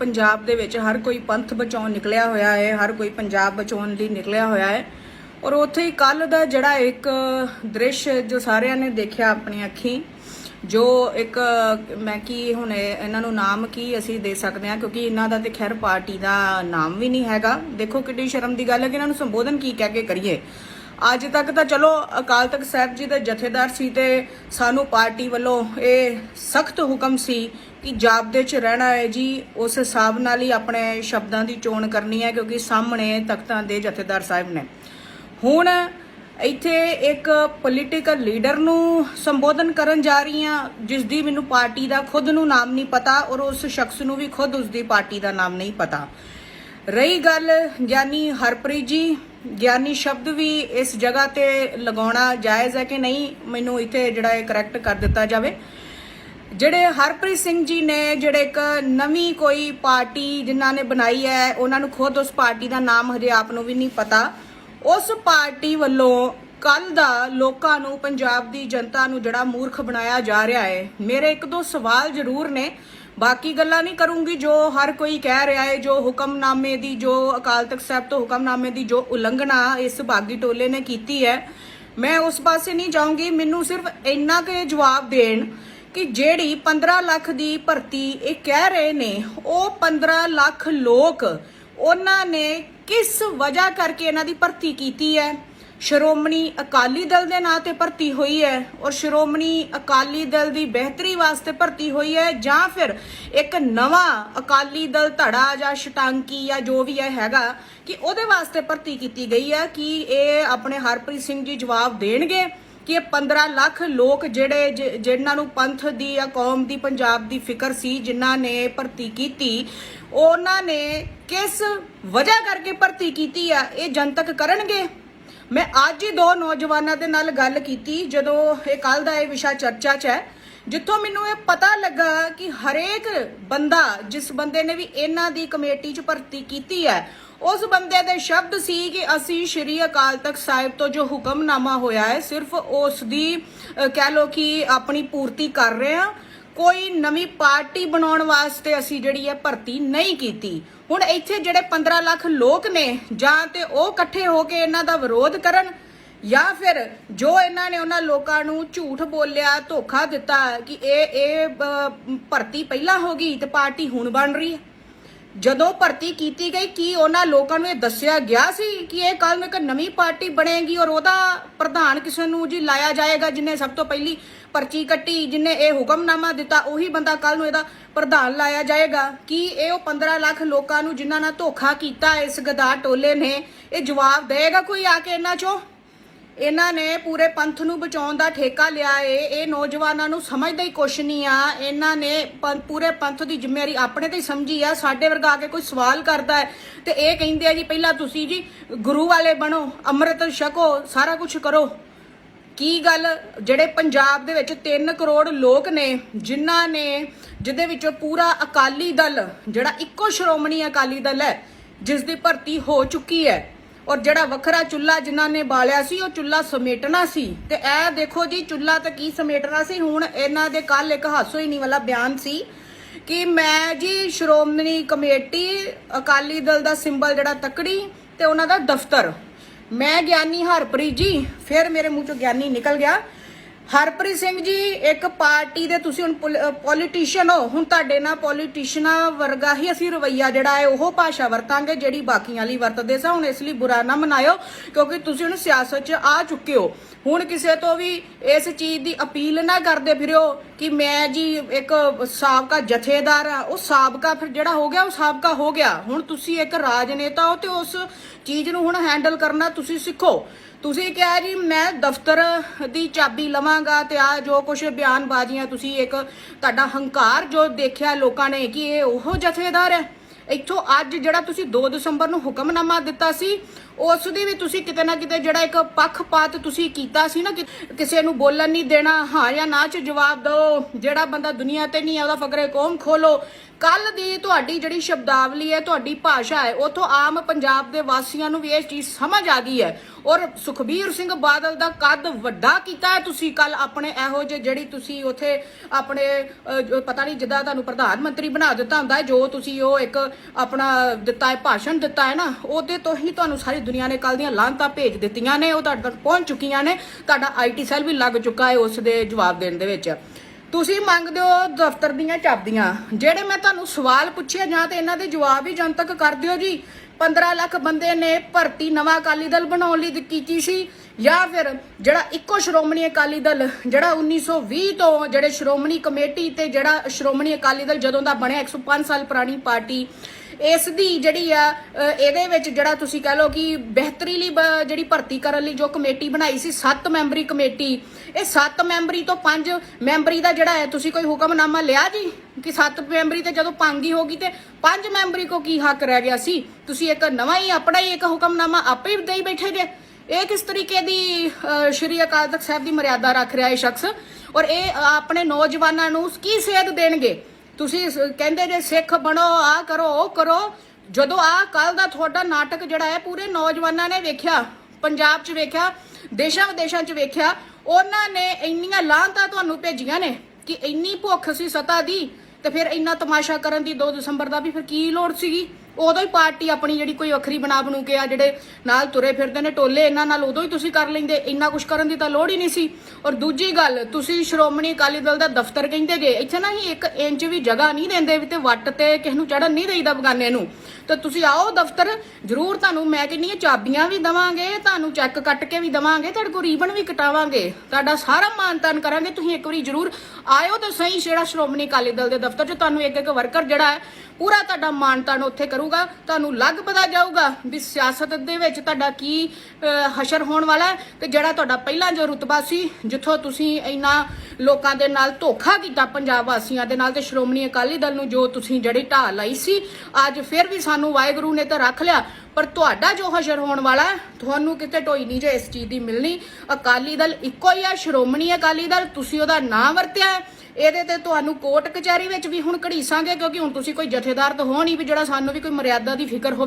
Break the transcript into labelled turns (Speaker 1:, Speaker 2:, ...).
Speaker 1: ਪੰਜਾਬ ਦੇ ਵਿੱਚ ਹਰ ਕੋਈ ਪੰਥ ਬਚਾਉਣ ਨਿਕਲਿਆ ਹੋਇਆ ਹੈ, ਹਰ ਕੋਈ ਪੰਜਾਬ ਬਚਾਉਣ ਲਈ ਨਿਕਲਿਆ ਹੋਇਆ ਹੈ। ਔਰ ਉੱਥੇ ਹੀ ਕੱਲ ਦਾ ਜਿਹੜਾ ਇੱਕ ਦ੍ਰਿਸ਼ ਜੋ ਸਾਰਿਆਂ ਨੇ ਦੇਖਿਆ ਆਪਣੀ ਅੱਖੀਂ, ਜੋ ਇੱਕ ਮੈਂ ਕੀ ਹੁਣ ਇਹਨਾਂ ਨੂੰ ਨਾਮ ਕੀ ਅਸੀਂ ਦੇ ਸਕਦੇ ਹਾਂ, ਕਿਉਂਕਿ ਇਹਨਾਂ ਦਾ ਤੇ ਖੈਰ ਪਾਰਟੀ ਦਾ ਨਾਮ ਵੀ ਨਹੀਂ ਹੈਗਾ। ਦੇਖੋ ਕਿੱਡੀ ਸ਼ਰਮ ਦੀ ਗੱਲ ਹੈ ਕਿ ਇਹਨਾਂ ਨੂੰ ਸੰਬੋਧਨ ਕੀ ਕਹਿ ਕੇ ਕਰੀਏ। ਅੱਜ ਤੱਕ ਤਾਂ ਚਲੋ ਅਕਾਲ ਤਖਤ ਸਾਹਿਬ ਜੀ ਦੇ ਜਥੇਦਾਰ ਸੀ ਤੇ ਸਾਨੂੰ ਪਾਰਟੀ ਵੱਲੋਂ ਇਹ ਸਖਤ ਹੁਕਮ ਸੀ ਕਿ ਜਾਬਦੇ 'ਚ ਰਹਿਣਾ ਹੈ ਜੀ। ਉਸ ਹਿਸਾਬ ਨਾਲ ਹੀ ਆਪਣੇ ਸ਼ਬਦਾਂ ਦੀ ਚੋਣ ਕਰਨੀ ਹੈ ਕਿਉਂਕਿ ਸਾਹਮਣੇ ਤਖਤਾਂ ਦੇ ਜਥੇਦਾਰ ਸਾਹਿਬ ਨੇ। ਹੁਣ ਇੱਥੇ ਇੱਕ ਪੋਲੀਟੀਕਲ ਲੀਡਰ ਨੂੰ ਸੰਬੋਧਨ ਕਰਨ ਜਾ ਰਹੀ ਹਾਂ, ਜਿਸ ਦੀ ਮੈਨੂੰ ਪਾਰਟੀ ਦਾ ਖੁਦ ਨੂੰ ਨਾਮ ਨਹੀਂ ਪਤਾ ਔਰ ਉਸ ਸ਼ਖਸ ਨੂੰ ਵੀ ਖੁਦ ਉਸ ਦੀ ਪਾਰਟੀ ਦਾ ਨਾਮ ਨਹੀਂ ਪਤਾ। ਰਹੀ ਗੱਲ ਗਿਆਨੀ ਹਰਪ੍ਰੀਤ ਜੀ ਗਿਆਨੀ ਸ਼ਬਦ ਵੀ ਇਸ ਜਗ੍ਹਾ ਤੇ ਲਗਾਉਣਾ ਜਾਇਜ਼ ਹੈ ਕਿ ਨਹੀਂ, ਮੈਨੂੰ ਇੱਥੇ ਜਿਹੜਾ ਇਹ ਕਰੈਕਟ ਕਰ ਦਿੱਤਾ ਜਾਵੇ। ਜਿਹੜੇ ਹਰਪ੍ਰੀਤ ਸਿੰਘ ਜੀ ਨੇ ਜਿਹੜੇ ਇੱਕ ਨਵੀਂ ਕੋਈ ਪਾਰਟੀ ਜਿਨ੍ਹਾਂ ਨੇ ਬਣਾਈ ਹੈ, ਉਹਨਾਂ ਨੂੰ ਖੁਦ ਉਸ ਪਾਰਟੀ ਦਾ ਨਾਮ ਹਜੇ ਆਪ ਨੂੰ ਵੀ ਨਹੀਂ ਪਤਾ। ਉਸ ਪਾਰਟੀ ਵੱਲੋਂ ਕੱਲ ਦਾ ਲੋਕਾਂ ਨੂੰ, ਪੰਜਾਬ ਦੀ ਜਨਤਾ ਨੂੰ ਜਿਹੜਾ ਮੂਰਖ ਬਣਾਇਆ ਜਾ ਰਿਹਾ ਹੈ, ਮੇਰੇ ਇੱਕ ਦੋ ਸਵਾਲ ਜ਼ਰੂਰ ਨੇ। ਬਾਕੀ ਗੱਲਾਂ ਨਹੀਂ ਕਰੂੰਗੀ, ਜੋ ਹਰ ਕੋਈ ਕਹਿ ਰਿਹਾ ਹੈ, ਜੋ ਹੁਕਮਨਾਮੇ ਦੀ, ਜੋ ਅਕਾਲ ਤਖਤ ਸਾਹਿਬ ਤੋਂ ਹੁਕਮਨਾਮੇ ਦੀ ਜੋ ਉਲੰਘਣਾ ਇਸ ਬਾਗੀ ਟੋਲੇ ਨੇ ਕੀਤੀ ਹੈ, ਮੈਂ ਉਸ ਪਾਸੇ ਨਹੀਂ ਜਾਊਂਗੀ। ਮੈਨੂੰ ਸਿਰਫ ਇੰਨਾ ਕੁ ਜਵਾਬ ਦੇਣ ਕਿ ਜਿਹੜੀ 15 ਲੱਖ ਦੀ ਭਰਤੀ ਇਹ ਕਹਿ ਰਹੇ ਨੇ, ਉਹ 15 ਲੱਖ ਲੋਕ ਉਹਨਾਂ ਨੇ ਕਿਸ ਵਜ੍ਹਾ ਕਰਕੇ ਇਹਨਾਂ ਦੀ ਭਰਤੀ ਕੀਤੀ ਹੈ? ਸ਼੍ਰੋਮਣੀ ਅਕਾਲੀ ਦਲ ਦੇ ਨਾਂ ਤੇ ਭਰਤੀ ਹੋਈ ਹੈ ਔਰ ਸ਼੍ਰੋਮਣੀ ਅਕਾਲੀ ਦਲ ਦੀ ਬਿਹਤਰੀ ਵਾਸਤੇ ਭਰਤੀ ਹੋਈ ਹੈ ਜਾਂ ਫਿਰ ਇੱਕ ਨਵਾਂ ਅਕਾਲੀ ਦਲ ਧੜਾ ਜਾਂ ਸ਼ਟਾਂਕੀ ਜਾਂ ਜੋ ਵੀ ਇਹ ਹੈਗਾ ਕਿ ਉਹਦੇ ਵਾਸਤੇ ਭਰਤੀ ਕੀਤੀ ਗਈ ਹੈ ਕਿ ਇਹ ਆਪਣੇ ਹਰਪ੍ਰੀਤ ਸਿੰਘ ਜੀ ਜਵਾਬ ਦੇਣਗੇ ਕਿ ਇਹ 15 ਲੱਖ ਲੋਕ ਜਿਹੜੇ ਜਿ- ਜਿਨ੍ਹਾਂ ਨੂੰ ਪੰਥ ਦੀ ਜਾਂ ਕੌਮ ਦੀ ਪੰਜਾਬ ਦੀ ਫਿਕਰ ਸੀ, ਜਿਨ੍ਹਾਂ ਨੇ ਭਰਤੀ ਕੀਤੀ, ਉਹਨਾਂ ਨੇ ਕਿਸ ਵਜ੍ਹਾ ਕਰਕੇ ਭਰਤੀ ਕੀਤੀ ਆ ਇਹ ਜਨਤਕ ਕਰਨਗੇ? ਮੈਂ ਅੱਜ ਹੀ ਦੋ ਨੌਜਵਾਨਾਂ ਦੇ ਨਾਲ ਗੱਲ ਕੀਤੀ, ਜਦੋਂ ਇਹ ਕੱਲ ਦਾ ਇਹ ਵਿਸ਼ਾ ਚਰਚਾ 'ਚ ਹੈ, ਜਿੱਥੋਂ ਮੈਨੂੰ ਇਹ ਪਤਾ ਲੱਗਾ ਕਿ ਹਰੇਕ ਬੰਦਾ, ਜਿਸ ਬੰਦੇ ਨੇ ਵੀ ਇਹਨਾਂ ਦੀ ਕਮੇਟੀ 'ਚ ਭਰਤੀ ਕੀਤੀ ਹੈ, ਉਸ ਬੰਦੇ ਦੇ ਸ਼ਬਦ ਸੀ ਕਿ ਅਸੀਂ ਸ਼੍ਰੀ ਅਕਾਲ ਤਖਤ ਸਾਹਿਬ ਤੋਂ ਜੋ ਹੁਕਮਨਾਮਾ ਹੋਇਆ ਹੈ, ਸਿਰਫ ਉਸ ਦੀ ਕਹਿ ਲੋ ਕਿ ਆਪਣੀ ਪੂਰਤੀ ਕਰ ਰਹੇ ਹਾਂ ਕੋਈ ਨਵੀਂ ਪਾਰਟੀ ਬਣਾਉਣ ਵਾਸਤੇ ਅਸੀਂ ਜਿਹੜੀ ਹੈ ਭਰਤੀ ਨਹੀਂ ਕੀਤੀ। ਹੁਣ ਇੱਥੇ ਜਿਹੜੇ 15 ਲੱਖ ਲੋਕ ਨੇ, ਜਾਂ ਤੇ ਉਹ ਇਕੱਠੇ ਹੋ ਕੇ ਇਹਨਾਂ ਦਾ ਵਿਰੋਧ ਕਰਨ, ਜਾਂ ਫਿਰ ਜੋ ਇਹਨਾਂ ਨੇ ਉਹਨਾਂ ਲੋਕਾਂ ਨੂੰ ਝੂਠ ਬੋਲਿਆ, ਧੋਖਾ ਦਿੱਤਾ ਕਿ ਇਹ ਇਹ ਭਰਤੀ ਪਹਿਲਾਂ ਹੋ ਗਈ ਤੇ ਪਾਰਟੀ ਹੁਣ ਬਣ ਰਹੀ ਹੈ। ਜਦੋਂ ਭਰਤੀ ਕੀਤੀ ਗਈ, ਕੀ ਉਹਨਾਂ ਲੋਕਾਂ ਨੂੰ ਇਹ ਦੱਸਿਆ ਗਿਆ ਸੀ ਕਿ ਇਹ ਕੱਲ ਨੂੰ ਇੱਕ ਨਵੀਂ ਪਾਰਟੀ ਬਣੇਗੀ ਔਰ ਉਹਦਾ ਪ੍ਰਧਾਨ ਕਿਸੇ ਨੂੰ ਜੀ ਲਾਇਆ ਜਾਏਗਾ, ਜਿਨੇ ਸਭ ਤੋਂ ਪਹਿਲੀ ਪਰਚੀ ਕੱਟੀ, ਜਿਨੇ ਇਹ ਹੁਕਮਨਾਮਾ ਦਿੱਤਾ, ਉਹੀ ਬੰਦਾ ਕੱਲ ਨੂੰ ਇਹਦਾ ਪ੍ਰਧਾਨ ਲਾਇਆ ਜਾਏਗਾ। ਕਿ ਇਹ ਉਹ 15 ਲੱਖ ਲੋਕਾਂ ਨੂੰ ਜਿਨ੍ਹਾਂ ਨਾਲ ਧੋਖਾ ਕੀਤਾ, ਇਸ ਗਦਾਰ ਟੋਲੇ ਨੇ, ਇਹ ਜਵਾਬ ਦੇਗਾ ਕੋਈ ਆ ਕੇ ਇਹਨਾਂ ਚੋਂ? ਇਹਨਾਂ ਨੇ ਪੂਰੇ ਪੰਥ ਨੂੰ ਬਚਾਉਣ ਦਾ ਠੇਕਾ ਲਿਆ ਏ। ਇਹ ਨੌਜਵਾਨਾਂ ਨੂੰ ਸਮਝਦਾ ਹੀ ਕੁਛ ਨਹੀਂ ਆ। ਇਹਨਾਂ ਨੇ ਪੰ- ਪੂਰੇ ਪੰਥ ਦੀ ਜ਼ਿੰਮੇਵਾਰੀ ਆਪਣੇ ਤੇ ਹੀ ਸਮਝੀ ਆ। ਸਾਡੇ ਵਰਗਾ ਆ ਕੇ ਕੋਈ ਸਵਾਲ ਕਰਦਾ ਹੈ। ਤੇ ਇਹ ਕਹਿੰਦੇ ਆ ਜੀ, ਪਹਿਲਾਂ ਤੁਸੀਂ ਜੀ ਗੁਰੂ ਵਾਲੇ ਬਣੋ, ਅੰਮ੍ਰਿਤ ਛਕੋ, ਸਾਰਾ ਕੁਝ ਕਰੋ। ਕੀ ਗੱਲ? ਜਿਹੜੇ ਪੰਜਾਬ ਦੇ ਵਿੱਚ 3 ਕਰੋੜ ਲੋਕ ਨੇ, ਜਿਨ੍ਹਾਂ ਨੇ, ਜਿਹਦੇ ਵਿੱਚੋਂ ਪੂਰਾ ਅਕਾਲੀ ਦਲ, ਜਿਹੜਾ ਇੱਕੋ ਸ਼੍ਰੋਮਣੀ ਅਕਾਲੀ ਦਲ ਹੈ, ਜਿਸ ਦੀ ਭਰਤੀ ਹੋ ਚੁੱਕੀ ਹੈ। ਔਰ ਜਿਹੜਾ ਵੱਖਰਾ ਚੁੱਲਾ ਜਿਨ੍ਹਾਂ ਨੇ ਬਾਲਿਆ ਸੀ, ਉਹ ਚੁੱਲਾ ਸਮੇਟਣਾ ਸੀ। ਤੇ ਇਹ ਦੇਖੋ ਜੀ ਚੁੱਲਾ ਤਾਂ ਕੀ ਸਮੇਟਣਾ ਸੀ? ਹੁਣ ਇਹਨਾਂ ਦੇ ਕੱਲ ਇੱਕ ਹਾਸੋ ਹੀ ਨਹੀਂ ਵਾਲਾ ਬਿਆਨ ਸੀ ਕਿ ਮੈਂ ਜੀ ਸ਼੍ਰੋਮਣੀ ਕਮੇਟੀ, ਅਕਾਲੀ ਦਲ ਦਾ ਸਿੰਬਲ ਜਿਹੜਾ ਤਕੜੀ ਤੇ ਉਹਨਾਂ ਦਾ ਦਫ਼ਤਰ। ਮੈਂ ਗਿਆਨੀ ਹਰਪ੍ਰੀਤ ਜੀ, ਫਿਰ ਮੇਰੇ ਮੂੰਹ ਚੋਂ ਗਿਆਨੀ ਨਿਕਲ ਗਿਆ। ਹਰਪ੍ਰੀਤ ਸਿੰਘ ਜੀ, ਇੱਕ ਪਾਰਟੀ ਦੇ ਤੁਸੀਂ ਹੁਣ ਪੋਲੀਟੀਸ਼ੀਅਨ ਹੋ। ਹੁਣ ਤੁਹਾਡੇ ਨਾਲ ਪੋਲੀਟੀਸ਼ੀਅਨਾਂ ਵਰਗਾ ਹੀ ਅਸੀਂ ਰਵਈਆ ਜਿਹੜਾ ਹੈ, ਉਹ ਭਾਸ਼ਾ ਵਰਤਾਂਗੇ, ਜਿਹੜੀ ਬਾਕੀਆਂ ਲਈ ਵਰਤਦੇ ਸਾਂ। ਹੁਣ ਇਸ ਲਈ ਬੁਰਾ ਨਾ ਮਨਾਇਓ, ਕਿਉਂਕਿ ਤੁਸੀਂ ਹੁਣ ਸਿਆਸਤ 'ਚ ਆ ਚੁੱਕੇ ਹੋ। ਹੁਣ ਕਿਸੇ ਤੋਂ ਵੀ ਇਸ ਚੀਜ਼ ਦੀ ਅਪੀਲ ਨਾ ਕਰਦੇ ਫਿਰਿਓ। ਕਿ ਮੈਂ ਜੀ ਇੱਕ ਸਾਬਕਾ ਜਥੇਦਾਰ ਆ, ਉਹ ਸਾਬਕਾ ਫਿਰ ਜਿਹੜਾ ਹੋ ਗਿਆ, ਉਹ ਸਾਬਕਾ ਹੋ ਗਿਆ। ਹੁਣ ਤੁਸੀਂ ਇੱਕ ਰਾਜਨੇਤਾ ਹੋ ਤੇ ਉਸ ਚੀਜ਼ ਨੂੰ ਹੁਣ ਹੈਂਡਲ ਕਰਨਾ ਤੁਸੀਂ ਸਿੱਖੋ। ਤੁਸੀਂ ਕਿਹਾ ਜੀ, ਮੈਂ ਦਫ਼ਤਰ ਦੀ ਚਾਬੀ ਲਵਾਂਗਾ ਤੇ ਆ ਜੋ ਕੁਝ ਬਿਆਨਬਾਜ਼ੀਆਂ ਤੁਸੀਂ ਇੱਕ ਤੁਹਾਡਾ ਹੰਕਾਰ ਜੋ ਦੇਖਿਆ ਲੋਕਾਂ ਨੇ ਕਿ ਇਹ ਉਹ ਜਥੇਦਾਰ ਹੈ। ਇੱਥੋਂ ਅੱਜ ਜਿਹੜਾ ਤੁਸੀਂ 2 ਦਸੰਬਰ ਨੂੰ ਹੁਕਮਨਾਮਾ ਦਿੱਤਾ ਸੀ ਉਸ ਦੀ ਵੀ ਤੁਸੀਂ ਕਿਤੇ ਨਾ ਕਿਤੇ ਜਿਹੜਾ ਇੱਕ ਪੱਖਪਾਤ ਤੁਸੀਂ ਕੀਤਾ ਸੀ ਨਾ, ਕਿ ਕਿਸੇ ਨੂੰ ਬੋਲਣ ਨਹੀਂ ਦੇਣਾ, ਹਾਂ ਜਾਂ ਨਾ ਚ ਜਵਾਬ ਦਿਓ, ਜਿਹੜਾ ਬੰਦਾ ਦੁਨੀਆ ਤੇ ਨਹੀਂ ਹੈ, ਉਹਦਾ ਫਕਰੇ ਕੌਮ ਖੋਲੋ। ਕੱਲ ਦੀ ਤੁਹਾਡੀ ਜਿਹੜੀ ਸ਼ਬਦਾਵਲੀ ਹੈ, ਤੁਹਾਡੀ ਭਾਸ਼ਾ ਹੈ, ਉਥੋਂ ਆਮ ਪੰਜਾਬ ਦੇ ਵਾਸੀਆਂ ਨੂੰ ਵੀ ਇਹ ਚੀਜ਼ ਸਮਝ ਆ ਗਈ ਹੈ। ਔਰ ਸੁਖਬੀਰ ਸਿੰਘ ਬਾਦਲ ਦਾ ਕੱਦ ਵੱਡਾ ਕੀਤਾ ਹੈ। ਤੁਸੀਂ ਕੱਲ ਆਪਣੇ ਇਹੋ ਜਿਹੇ ਜਿਹੜੀ ਤੁਸੀਂ ਉਥੇ ਆਪਣੇ ਪਤਾ ਨਹੀਂ ਜਿੱਦਾਂ ਤੁਹਾਨੂੰ ਪ੍ਰਧਾਨ ਮੰਤਰੀ ਬਣਾ ਦਿੱਤਾ ਹੁੰਦਾ ਜੋ ਤੁਸੀਂ ਉਹ ਇੱਕ ਆਪਣਾ ਦਿੱਤਾ ਹੈ, ਭਾਸ਼ਣ ਦਿੱਤਾ ਹੈ ਨਾ, ਉਹਦੇ ਤੋਂ ਹੀ ਤੁਹਾਨੂੰ ਸਾਰੀ ਦੁਨੀਆ ਨੇ ਕੱਲ ਦੀਆਂ ਲਾਂਤਾਂ ਭੇਜ ਦਿੱਤੀਆਂ ਨੇ, ਉਹ ਤੁਹਾਡੇ ਤੱਕ ਪਹੁੰਚ ਚੁੱਕੀਆਂ ਨੇ। ਤੁਹਾਡਾ ਆਈਟੀ ਸੈੱਲ ਵੀ ਲੱਗ ਚੁੱਕਾ ਹੈ ਉਸ ਦੇ ਜਵਾਬ ਦੇਣ ਦੇ ਵਿੱਚ। ਤੁਸੀਂ ਮੰਗਦੇ ਹੋ ਦਫ਼ਤਰ ਦੀਆਂ ਚਾਬੀਆਂ। ਜਿਹੜੇ ਮੈਂ ਤੁਹਾਨੂੰ ਸਵਾਲ ਪੁੱਛਿਆ ਜਾਂ ਤੇ ਇਹਨਾਂ ਦੇ ਜਵਾਬ ਹੀ ਜਨਤਕ ਕਰ ਦਿਓ ਜੀ। 15 ਲੱਖ ਬੰਦੇ ਨੇ ਭਰਤੀ ਨਵਾਂ ਅਕਾਲੀ ਦਲ ਬਣਾਉਣ ਲਈ ਕੀਤੀ ਸੀ ਜਾਂ ਫਿਰ ਜਿਹੜਾ ਇੱਕੋ ਸ਼੍ਰੋਮਣੀ ਅਕਾਲੀ ਦਲ, ਜਿਹੜਾ 1920 ਤੋਂ ਜਿਹੜੇ ਸ਼੍ਰੋਮਣੀ ਕਮੇਟੀ ਤੇ ਜਿਹੜਾ ਸ਼੍ਰੋਮਣੀ ਅਕਾਲੀ ਦਲ ਜਦੋਂ ਦਾ ਬਣਿਆ 105 ਸਾਲ ਪੁਰਾਣੀ ਪਾਰਟੀ, ਇਸ ਦੀ ਜਿਹੜੀ ਆ ਇਹਦੇ ਵਿੱਚ ਜਿਹੜਾ ਤੁਸੀਂ ਕਹ ਲਓ ਕਿ ਬਿਹਤਰੀ ਲਈ ਬ- ਜਿਹੜੀ ਭਰਤੀ ਕਰਨ ਲਈ ਜੋ ਕਮੇਟੀ ਬਣਾਈ ਸੀ 7 ਮੈਂਬਰੀ ਕਮੇਟੀ ਇਹ 7 ਮੈਂਬਰੀ ਤੋਂ 5 ਮੈਂਬਰੀ ਦਾ ਜਿਹੜਾ ਹੈ, ਤੁਸੀਂ ਕੋਈ ਹੁਕਮਨਾਮਾ ਲਿਆ ਜੀ? ਕਿ 7 ਮੈਂਬਰੀ ਤੇ ਜਦੋਂ ਪੰਗੀ ਹੋ ਗਈ ਤੇ 5 ਮੈਂਬਰੀ ਕੋ ਕੀ ਹੱਕ ਰਹਿ ਗਿਆ ਸੀ? ਤੁਸੀਂ ਇੱਕ ਨਵਾਂ ਹੀ ਆਪਣਾ ਹੀ ਇੱਕ ਹੁਕਮਨਾਮਾ ਆਪੇ ਦੇਈ ਬੈਠੇ ਜੇ। ਇਹ ਕਿਸ ਤਰੀਕੇ ਦੀ ਸ਼੍ਰੀ ਅਕਾਲ ਤਖਤ ਸਾਹਿਬ ਦੀ ਮਰਿਆਦਾ ਰੱਖ ਰਿਹਾ ਇਹ ਸ਼ਖਸ? ਔਰ ਇਹ ਆਪਣੇ ਨੌਜਵਾਨਾਂ ਨੂੰ ਕੀ ਸੇਧ ਦੇਣਗੇ? ਤੁਸੀਂ ਕਹਿੰਦੇ ਜੇ ਸਿੱਖ ਬਣੋ, ਆ ਕਰੋ, ਉਹ ਕਰੋ। ਜਦੋਂ ਆ ਕੱਲ ਦਾ ਤੁਹਾਡਾ ਨਾਟਕ ਜਿਹੜਾ ਹੈ, ਪੂਰੇ ਨੌਜਵਾਨਾਂ ਨੇ ਵੇਖਿਆ, ਪੰਜਾਬ 'ਚ ਵੇਖਿਆ ਦੇਸ਼ਾਂ ਵਿਦੇਸ਼ਾਂ 'ਚ ਵੇਖਿਆ ਉਹਨਾਂ ਨੇ ਇੰਨੀਆਂ ਲਾਂਤਾਂ ਤੁਹਾਨੂੰ ਭੇਜੀਆਂ ਨੇ ਕਿ ਇੰਨੀ ਭੁੱਖ ਸੀ ਸਤਾ ਦੀ ਤੇ ਫਿਰ ਇੰਨਾ ਤਮਾਸ਼ਾ ਕਰਨ ਦੀ 2 ਦਸੰਬਰ ਦਾ ਵੀ ਫਿਰ ਕੀ ਲੋੜ ਸੀਗੀ? ਉਦੋਂ ਹੀ ਪਾਰਟੀ ਆਪਣੀ ਜਿਹੜੀ ਕੋਈ ਵੱਖਰੀ ਬਣਾ ਬਣੂ ਕੇ ਆ ਜਿਹੜੇ ਨਾਲ ਤੁਰੇ ਫਿਰਦੇ ਨੇ, ਟੋਲੇ ਇਹਨਾਂ ਨਾਲ ਉਦੋਂ ਹੀ ਤੁਸੀਂ ਕਰ ਲੈਂਦੇ, ਇੰਨਾ ਕੁਝ ਕਰਨ ਦੀ ਤਾਂ ਲੋੜ ਹੀ ਨਹੀਂ ਸੀ। ਔਰ ਦੂਜੀ ਗੱਲ, ਤੁਸੀਂ ਸ਼੍ਰੋਮਣੀ ਅਕਾਲੀ ਦਲ ਦਾ ਦਫ਼ਤਰ ਕਹਿੰਦੇ ਜੇ, ਇੱਥੇ ਨਾ ਹੀ ਇੱਕ ਇੰਚ ਵੀ ਜਗ੍ਹਾ ਨਹੀਂ ਦਿੰਦੇ ਵੀ ਤੇ ਵੱਟ ਤੇ ਕਿਸ ਨੂੰ ਚੜਨ ਨਹੀਂ ਦੇਈਦਾ ਬਗਾਨੇ ਨੂੰ। ਤਾਂ ਤੁਸੀਂ ਆਓ ਦਫ਼ਤਰ, ਜ਼ਰੂਰ ਤੁਹਾਨੂੰ ਮੈਂ ਕਹਿੰਨੀ ਆ ਚਾਬੀਆਂ ਵੀ ਦਵਾਂਗੇ, ਤੁਹਾਨੂੰ ਚੈੱਕ ਕੱਟ ਕੇ ਵੀ ਦਵਾਂਗੇ, ਤੁਹਾਡੇ ਕੋਲ ਰੀਬਨ ਵੀ ਕਟਾਵਾਂਗੇ, ਤੁਹਾਡਾ ਸਾਰਾ ਮਾਨ ਤਾਨ ਕਰਾਂਗੇ, ਤੁਸੀਂ ਇੱਕ ਵਾਰੀ ਜ਼ਰੂਰ ਆਇਓ ਤਾਂ ਸਹੀ ਜਿਹੜਾ ਸ਼੍ਰੋਮਣੀ ਅਕਾਲੀ ਦਲ ਦੇ ਦਫ਼ਤਰ 'ਚ ਤੁਹਾਨੂੰ ਇੱਕ ਇੱਕ ਵਰਕਰ ਜਿਹੜਾ ਹੈ, ਪੂਰਾ ਤੁਹਾਡਾ ਮਾਨ ਤਾਨ ਉੱਥੇ ਕਰੂਗਾ ਤੁਹਾਨੂੰ ਲੱਗ ਪਤਾ ਜਾਊਗਾ ਵੀ ਸਿਆਸਤ ਦੇ ਵਿੱਚ ਤੁਹਾਡਾ ਕੀ ਹਸ਼ਰ ਹੋਣ ਵਾਲਾ ਹੈ ਤੇ ਜਿਹੜਾ ਤੁਹਾਡਾ ਪਹਿਲਾਂ ਜੋ ਰੁਤਬਾ ਸੀ, ਜਿੱਥੋਂ ਤੁਸੀਂ ਇੰਨਾ ਲੋਕਾਂ ਦੇ ਨਾਲ ਧੋਖਾ ਕੀਤਾ ਪੰਜਾਬ ਵਾਸੀਆਂ ਦੇ ਨਾਲ ਤੇ ਸ਼੍ਰੋਮਣੀ ਅਕਾਲੀ ਦਲ ਨੂੰ ਜੋ ਤੁਸੀਂ ਜਿਹੜੀ ਢਾਹ ਲਾਈ ਸੀ, ਅੱਜ ਫਿਰ ਵੀ ਸਾਨੂੰ ਵਾਹਿਗੁਰੂ ਨੇ ਤਾਂ ਰੱਖ ਲਿਆ। ਪਰ ਤੁਹਾਡਾ ਜੋ ਹਸ਼ਰ ਹੋਣ ਵਾਲਾ ਤੁਹਾਨੂੰ ਕਿਤੇ ਢੋਈ ਨਹੀਂ ਜੇ ਇਸ ਚੀਜ਼ ਦੀ ਮਿਲਣੀ। ਅਕਾਲੀ ਦਲ ਇੱਕੋ ਹੀ ਆ ਸ਼੍ਰੋਮਣੀ ਅਕਾਲੀ ਦਲ, ਤੁਸੀਂ ਉਹਦਾ ਨਾਂ ਵਰਤਿਆ ਇਹਦੇ ਤੇ ਤੁਹਾਨੂੰ ਕੋਰਟ ਕਚਹਿਰੀ ਵਿੱਚ ਵੀ ਹੁਣ ਘੜੀਸਾਂਗੇ, ਕਿਉਂਕਿ ਹੁਣ ਤੁਸੀਂ ਕੋਈ ਜਥੇਦਾਰ ਤਾਂ ਹੋ ਨਹੀਂ ਵੀ ਜਿਹੜਾ ਸਾਨੂੰ ਵੀ ਕੋਈ ਮਰਿਆਦਾ ਦੀ ਫਿਕਰ ਹੋਵੇ।